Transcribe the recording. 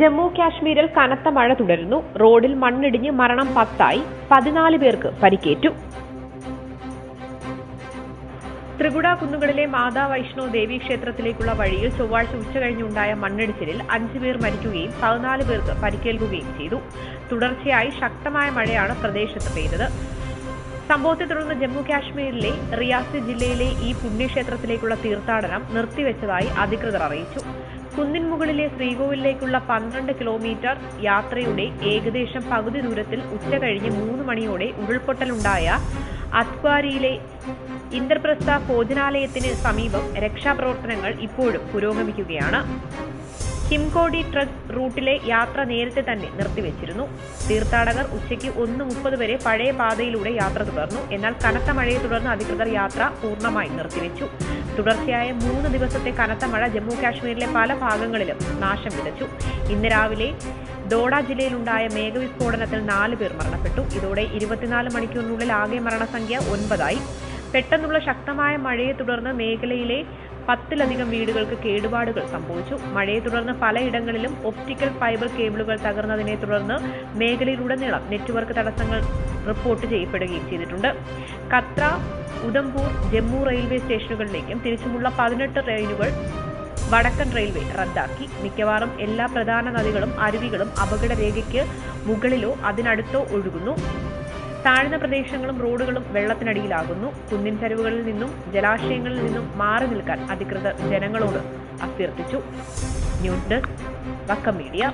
ജമ്മു കാശ്മീരിൽ കനത്ത മഴ തുടരുന്നു. റോഡിൽ മണ്ണിടിഞ്ഞ് മരണം പത്തായി. പതിനാല് പേർക്ക് പരിക്കേറ്റു. ത്രികുട കുന്നുകളിലെ മാതാ വൈഷ്ണോ ദേവി ക്ഷേത്രത്തിലേക്കുള്ള വഴിയിൽ ചൊവ്വാഴ്ച ഉച്ചകഴിഞ്ഞുണ്ടായ മണ്ണിടിച്ചിലിൽ അഞ്ചു പേർ മരിക്കുകയും പതിനാല് പേർക്ക് പരിക്കേൽക്കുകയും ചെയ്തു. തുടർച്ചയായി ശക്തമായ മഴയാണ് പ്രദേശത്ത് പെയ്തത്. സംഭവത്തെ തുടർന്ന് ജമ്മു കാശ്മീരിലെ റിയാസി ജില്ലയിലെ ഈ പുണ്യക്ഷേത്രത്തിലേക്കുള്ള തീർത്ഥാടനം നിർത്തിവെച്ചതായി അധികൃതർ അറിയിച്ചു. കുന്നിൻ മുകളിലെ ശ്രീകോവിലേക്കുള്ള പന്ത്രണ്ട് കിലോമീറ്റർ യാത്രയുടെ ഏകദേശം പകുതി ദൂരത്തിൽ ഉച്ചകഴിഞ്ഞ് മൂന്ന് മണിയോടെ ഉരുൾപൊട്ടലുണ്ടായ അത്വാരിയിലെ ഇന്ദ്രപ്രസ്ഥ ഭോജനാലയത്തിന് സമീപം രക്ഷാപ്രവർത്തനങ്ങൾ ഇപ്പോഴും പുരോഗമിക്കുകയാണ്. ഹിംകോടി ട്രക്ക് റൂട്ടിലെ യാത്ര നേരത്തെ തന്നെ നിർത്തിവെച്ചിരുന്നു. തീർത്ഥാടകർ ഉച്ചയ്ക്ക് ഒന്ന് മുപ്പത് വരെ പഴയ പാതയിലൂടെ യാത്ര തുടർന്നു. എന്നാൽ കനത്ത മഴയെ തുടർന്ന് അധികൃതർ യാത്ര പൂർണമായി നിർത്തിവെച്ചു. തുടർച്ചയായ മൂന്ന് ദിവസത്തെ കനത്ത മഴ ജമ്മു കാശ്മീരിലെ പല ഭാഗങ്ങളിലും നാശം വിതച്ചു. ഇന്ന് രാവിലെ ദോഡ ജില്ലയിലുണ്ടായ മേഘവിസ്ഫോടനത്തിൽ നാല് പേർ മരണപ്പെട്ടു. ഇതോടെ ഇരുപത്തിനാല് മണിക്കൂറിനുള്ളിൽ ആകെ മരണസംഖ്യ ഒൻപതായി. പെട്ടെന്നുള്ള ശക്തമായ മഴയെ തുടർന്ന് മേഖലയിലെ പത്തിലധികം വീടുകൾക്ക് കേടുപാടുകൾ സംഭവിച്ചു. മഴയെ തുടർന്ന് പലയിടങ്ങളിലും ഒപ്റ്റിക്കൽ ഫൈബർ കേബിളുകൾ തകർന്നതിനെ തുടർന്ന് മേഖലയിലുടനീളം നെറ്റ്വർക്ക് തടസ്സങ്ങൾ റിപ്പോർട്ട് ചെയ്യപ്പെടുകയും ചെയ്തിട്ടുണ്ട്. കത്ര ഉദംപൂർ ജമ്മു റെയിൽവേ സ്റ്റേഷനുകളിലേക്കും തിരിച്ചുമുള്ള പതിനെട്ട് ട്രെയിനുകൾ വടക്കൻ റെയിൽവേ റദ്ദാക്കി. മിക്കവാറും എല്ലാ പ്രധാന നദികളും അരുവികളും അപകടരേഖയ്ക്ക് മുകളിലോ അതിനടുത്തോ ഒഴുകുന്നു. താഴ്ന്ന പ്രദേശങ്ങളും റോഡുകളും വെള്ളത്തിനടിയിലാകുന്നു. കുന്നിൻ ചരിവുകളിൽ നിന്നും ജലാശയങ്ങളിൽ നിന്നും മാറി നിൽക്കാൻ അധികൃതർ ജനങ്ങളോട് അഭ്യർത്ഥിച്ചു. News desk Vakkom media.